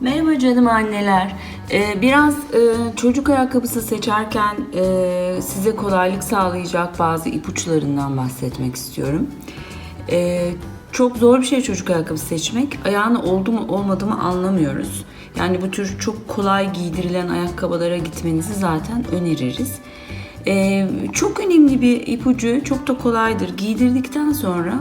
Merhaba canım anneler. Ee, biraz e, çocuk ayakkabısı seçerken e, size kolaylık sağlayacak bazı ipuçlarından bahsetmek istiyorum. Ee, çok zor bir şey çocuk ayakkabısı seçmek. Ayağına oldu mu olmadı mı anlamıyoruz. Yani bu tür çok kolay giydirilen ayakkabılara gitmenizi zaten öneririz. Ee, çok önemli bir ipucu, çok da kolaydır. Giydirdikten sonra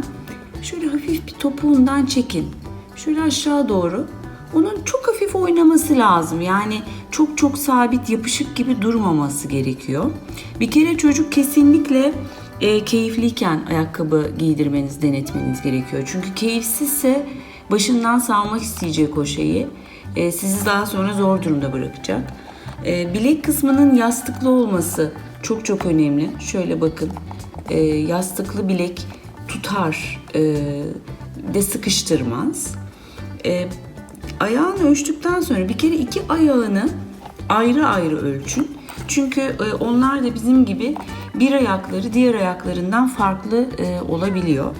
şöyle hafif bir topuğundan çekin. Şöyle aşağı doğru. Onun çok hafif oynaması lazım. Yani çok çok sabit, yapışık gibi durmaması gerekiyor. Bir kere çocuk kesinlikle e, keyifliyken ayakkabı giydirmeniz, denetmeniz gerekiyor. Çünkü keyifsizse başından salmak isteyecek o şeyi. E, sizi daha sonra zor durumda bırakacak. E, bilek kısmının yastıklı olması çok çok önemli. Şöyle bakın. E, yastıklı bilek tutar e, de sıkıştırmaz. E, ayağını ölçtükten sonra bir kere iki ayağını ayrı ayrı ölçün. Çünkü e, onlar da bizim gibi bir ayakları diğer ayaklarından farklı e, olabiliyor.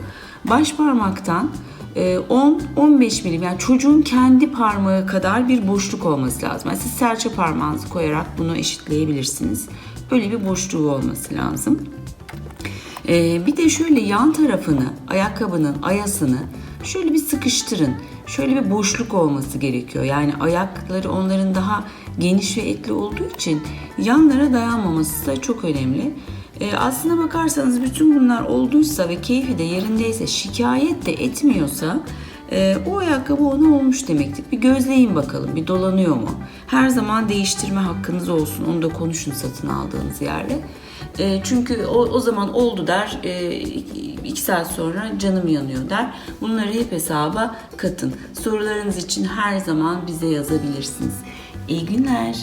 Baş parmaktan e, 10-15 milim yani çocuğun kendi parmağı kadar bir boşluk olması lazım. Yani siz serçe parmağınızı koyarak bunu eşitleyebilirsiniz. Böyle bir boşluğu olması lazım. Bir de şöyle yan tarafını, ayakkabının ayasını şöyle bir sıkıştırın. Şöyle bir boşluk olması gerekiyor. Yani ayakları onların daha geniş ve etli olduğu için yanlara dayanmaması da çok önemli. Ee, aslına bakarsanız bütün bunlar olduysa ve keyfi de yerindeyse, şikayet de etmiyorsa e, o ayakkabı ona olmuş demektir. Bir gözleyin bakalım, bir dolanıyor mu? Her zaman değiştirme hakkınız olsun. Onu da konuşun satın aldığınız yerde. E, çünkü o, o zaman oldu der, e, iki saat sonra canım yanıyor der. Bunları hep hesaba katın. Sorularınız için her zaman bize yazabilirsiniz. İyi günler.